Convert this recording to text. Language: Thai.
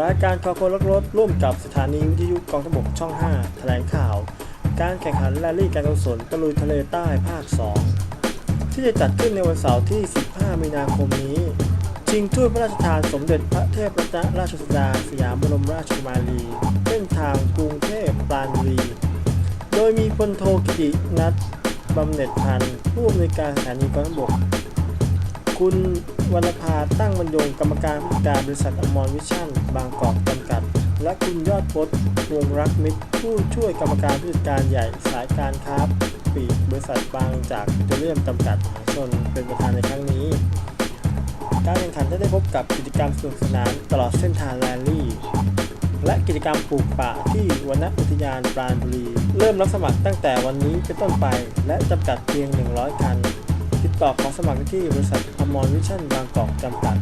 รายการคอโคลักรถร่วมกับสถานีวิทยุกองทบกช่อง 5 แถลงข่าว การแข่งขันแรลลี่การกุศลตะลุยทะเลใต้ภาค 2 ที่จะจัดขึ้นในวันเสาร์ที่ 15 มีนาคมนี้ ชิงถ้วยพระราชทานสมเด็จพระเทพรัตนราชสุดาสยามบรมราชกุมารีเส้นทางกรุงเทพปราณบุรี โดยมีพลโทกิตินัทบำเหน็จพันธ์ผู้อำนวยการสถานีกองทบกคุณ วรรณภาตั้งบรรยงกรรมการผู้การบริษัทอมรวิชั่น บางกอกจำกัด และคุณยอดพจน์วงรักมิตร ผู้ช่วยกรรมการผู้จัดการใหญ่สายการค้าปลีกบริษัทบางจากปิโตรเลียมจำกัดมหาชนเป็นประธานในครั้งนี้ การแข่งขันจะได้พบกับกิจกรรมสนุกสนานตลอดเส้นทางแรลลี่และกิจกรรมปลูกป่าที่วนอุทยานปราณบุรี เริ่มรับสมัครตั้งแต่วันนี้เป็นต้นไป และจำกัดเพียง 100 คัน ติดต่อขอสมัครได้ที่บริษัทอมอนวิชั่นบางกอกจำกัด